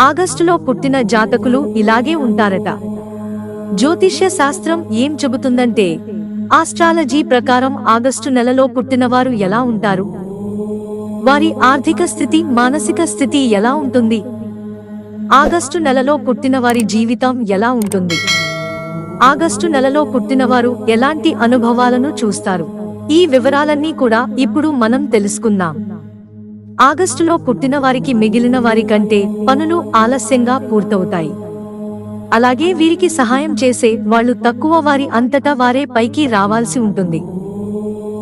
ఆగస్టులో పుట్టిన జాతకులు ఇలాగే ఉంటారట. జ్యోతిష్య శాస్త్రం ఏం చెబుతుందంటే ఆస్ట్రాలజీ ప్రకారం ఆగస్టు నెలలో పుట్టినవారు ఎలా ఉంటారు? వారి ఆర్థిక స్థితి మానసిక స్థితి ఎలా ఉంటుంది? ఆగస్టు నెలలో పుట్టిన వారి జీవితం ఎలా ఉంటుంది? ఆగస్టు నెలలో పుట్టినవారు ఎలాంటి అనుభవాలను చూస్తారు? ఈ వివరాలన్నీ కూడా ఇప్పుడు మనం తెలుసుకుందాం. ఆగస్టులో పుట్టిన వారికి మిగిలిన వారి కంటే పనులు ఆలస్యంగా పూర్తవుతాయి. అలాగే వీరికి సహాయం చేసే వాళ్ళు తక్కువ వారి అంతటా వారే పైకి రావాల్సి ఉంటుంది.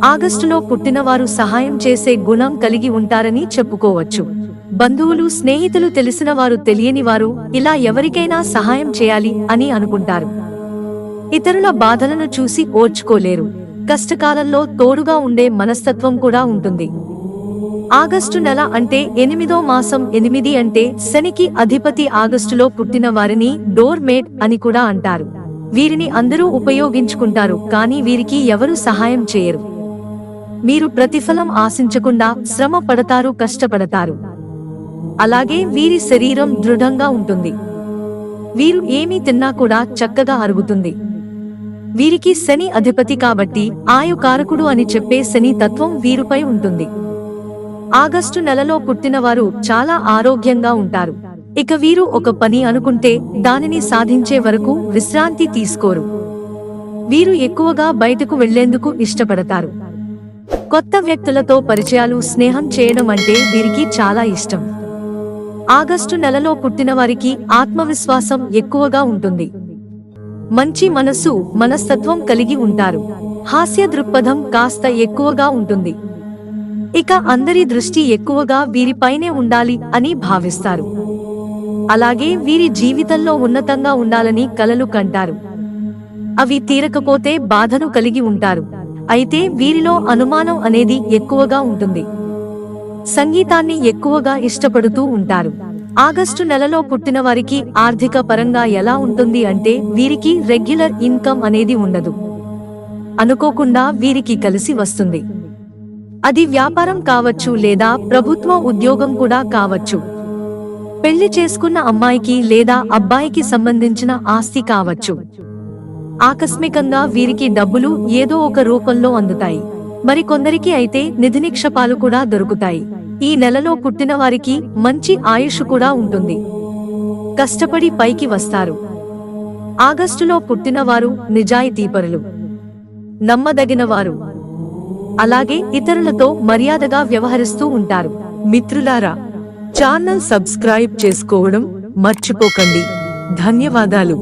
ఆగస్టులో పుట్టినవారు సహాయం చేసే గుణం కలిగి ఉంటారని చెప్పుకోవచ్చు. బంధువులు స్నేహితులు తెలిసిన వారు తెలియని వారు ఇలా ఎవరికైనా సహాయం చేయాలి అని అనుకుంటారు. ఇతరుల బాధలను చూసి ఓర్చుకోలేరు. కష్టకాలంలో తోడుగా ఉండే మనస్తత్వం కూడా ఉంటుంది. ఆగస్టు నెల అంటే ఎనిమిదో మాసం ఎనిమిది అంటే శనికి అధిపతి ఆగస్టులో పుట్టిన వారిని డోర్ మేట్ అని కూడా అంటారు. వీరిని అందరూ ఉపయోగించుకుంటారు కానీ వీరికి ఎవరు సహాయం చేయరు. మీరు ప్రతిఫలం ఆశించకుండా శ్రమ పడతారు కష్టపడతారు. అలాగే వీరి శరీరం దృఢంగా ఉంటుంది. వీరు ఏమీ తిన్నా కూడా చక్కగా అరుగుతుంది. వీరికి శని అధిపతి కాబట్టి ఆయుకారకుడు అని చెప్పే శని తత్వం వీరుపై ఉంటుంది. ఆగస్టు నెలలో పుట్టినవారు చాలా ఆరోగ్యంగా ఉంటారు. ఇక వీరు ఒక పని అనుకుంటే దానిని సాధించే వరకు విశ్రాంతి తీసుకోరు. వీరు ఎక్కువగా బయటకు వెళ్ళేందుకు ఇష్టపడతారు. కొత్త వ్యక్తులతో పరిచయాలు స్నేహం చేయడం అంటే వీరికి చాలా ఇష్టం. ఆగస్టు నెలలో పుట్టిన వారికి ఆత్మవిశ్వాసం ఎక్కువగా ఉంటుంది. మంచి మనసు మనస్తత్వం కలిగి ఉంటారు. హాస్య దృక్పథం కాస్త ఎక్కువగా ఉంటుంది. ఇక అందరి దృష్టి ఎక్కువగా వీరిపైనే ఉండాలి అని భావిస్తారు. అలాగే వీరి జీవితంలో ఉన్నతంగా ఉండాలని కలలు కంటారు. అవి తీరకపోతే బాధను కలిగి ఉంటారు. అయితే వీరిలో అనుమానం అనేది ఎక్కువగా ఉంటుంది. సంగీతాన్ని ఎక్కువగా ఇష్టపడుతూ ఉంటారు. ఆగస్టు నెలలో పుట్టిన వారికి ఆర్థిక పరంగా ఎలా ఉంటుంది అంటే వీరికి రెగ్యులర్ ఇన్కమ్ అనేది ఉండదు. అనుకోకుండా వీరికి కలిసి వస్తుంది. అది వ్యాపారం కావచ్చు లేదా ప్రభుత్వ ఉద్యోగం కూడా కావచ్చు. పెళ్ళి చేసుకున్న అమ్మాయికి లేదా అబ్బాయికి సంబంధించిన ఆస్తి కావచ్చు. ఆకస్మికంగా వీరికి డబ్బులు ఏదో ఒక రూపంలో అందుతాయి. మరికొందరికి అయితే నిధి నిక్షపాలు కూడా దొరుకుతాయి. ఈ నెలలో పుట్టిన వారికి మంచి ఆయుష్ కూడా ఉంటుంది. కష్టపడి పైకి వస్తారు. ఆగస్టులో పుట్టినవారు నిజాయితీపరులు. నమ్మదగినవారు. అలాగే ఇతరులతో మర్యాదగా వ్యవహరిస్తూ ఉంటారు. మిత్రులారా ఛానల్ సబ్స్క్రైబ్ చేసుకోవడం మర్చిపోకండి. ధన్యవాదాలు.